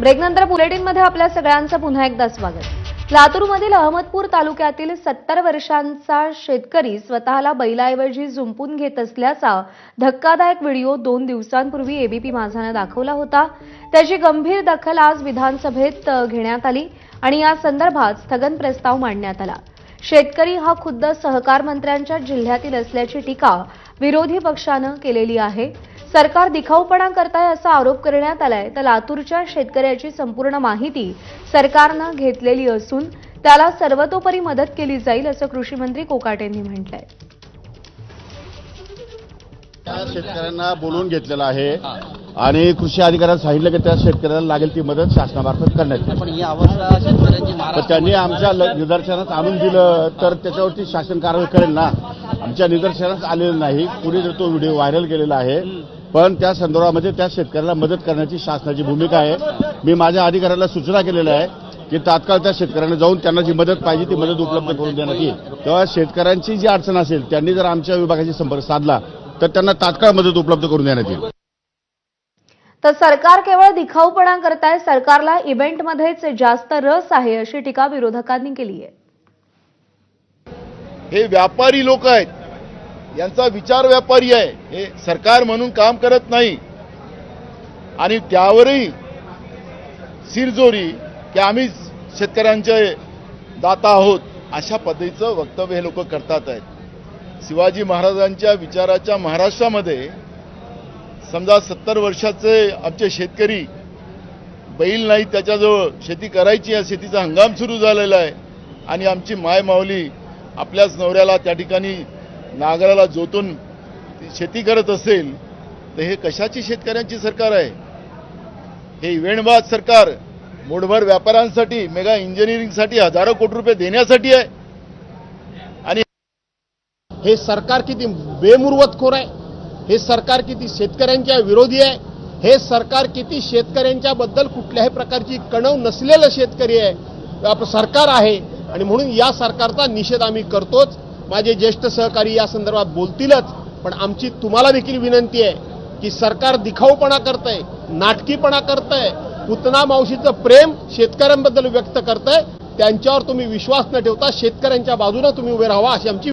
ब्रेकनंतर बुलेटिनमध्ये आपल्या सगळ्यांचं पुन्हा एकदा स्वागत. लातूरमधील अहमदपूर तालुक्यातील सत्तर वर्षांचा शेतकरी स्वतःला बैलाऐवजी झुंपून घेत असल्याचा धक्कादायक व्हिडिओ दोन दिवसांपूर्वी एबीपी माझानं दाखवला होता. त्याची गंभीर दखल आज विधानसभेत घेण्यात आली आणि या संदर्भात स्थगन प्रस्ताव मांडण्यात आला. शेतकरी हा खुद्द सहकार मंत्र्यांच्या जिल्ह्यातील असल्याची टीका विरोधी पक्षानं केलेली आहे. सरकार दिखाऊपणा करताय असा आरोप करण्यात आलाय. तर लातूरच्या शेतकऱ्याची संपूर्ण माहिती सरकारनं घेतलेली असून त्याला सर्वतोपरी मदत केली जाईल असं कृषी मंत्री कोकाटेंनी म्हटलंय. त्या शेतकऱ्यांना बोलवून घेतलेलं आहे आणि कृषी अधिकाऱ्यांना सांगितलं की त्या शेतकऱ्याला लागेल ती मदत शासनामार्फत करण्यात ही त्यांनी आमच्या निदर्शनास आणून दिलं तर त्याच्यावरती शासन कारवाई करेल ना? आमच्या निदर्शनास आलेलं नाही. कुणी तो व्हिडिओ व्हायरल केलेला आहे. पण त्या संदर्भामध्ये त्या शेतकऱ्याला मदत करण्याची शासनाची भूमिका आहे. मी माझ्या अधिकाऱ्याला सूचना केलेल्या आहे की तात्काळ त्या शेतकऱ्यांना जाऊन त्यांना जी मदत पाहिजे ती मदत उपलब्ध करून देण्यात येईल. तेव्हा शेतकऱ्यांची जी अडचण असेल त्यांनी जर आमच्या विभागाशी संपर्क साधला तर त्यांना तात्काळ मदत उपलब्ध करून देण्यात येईल. तर सरकार केवळ दिखाऊपणा करताय सरकारला इव्हेंटमध्येच जास्त रस आहे अशी टीका विरोधकांनी केली आहे. हे व्यापारी लोक आहेत. यांचा विचार व्यापारी आहे. हे सरकार म्हणून काम करत नाही. आणि त्यावरही सिरजोरी की आम्ही शेतकऱ्यांचे दाता आहोत अशा पद्धतीचं वक्तव्य हे लोक करतात आहेत. शिवाजी महाराजांच्या विचाराच्या महाराष्ट्रामध्ये समजा सत्तर वर्षाचे आमचे शेतकरी बैल नाही त्याच्याजवळ शेती करायची आहे शेतीचा हंगाम सुरू झालेला आहे. आणि आमची माय माऊली आपल्याच नवऱ्याला त्या ठिकाणी नागराला जोतून ती शेती करत असेल तर हे कशाची शेतकऱ्यांची सरकार आहे? हे वेणबाद सरकार मोठभर व्यापाऱ्यांसाठी मेगा इंजिनिअरिंगसाठी हजारो कोटी रुपये देण्यासाठी आहे. आणि हे सरकार किती बेमुर्वतखोर आहे? हे सरकार किती शेतकऱ्यांच्या विरोधी आहे? हे सरकार किती शेतकऱ्यांच्या बद्दल कुठल्याही प्रकारची कणव नसलेलं शेतकरी आहे? आपलं सरकार आहे. आणि म्हणून या सरकारचा निषेध आम्ही करतोच. माझे ज्येष्ठ सहकारी या संदर्भात बोलतीलच पण आमची तुम्हाला देखील विनंती आहे की सरकार दिखाऊपणा करतंय नाटकीपणा करतंय पुतना मावशीचं प्रेम शेतकऱ्यांबद्दल व्यक्त करतंय त्यांच्यावर तुम्ही विश्वास न ठेवता शेतकऱ्यांच्या बाजूने तुम्ही उभे राहावा अशी आमची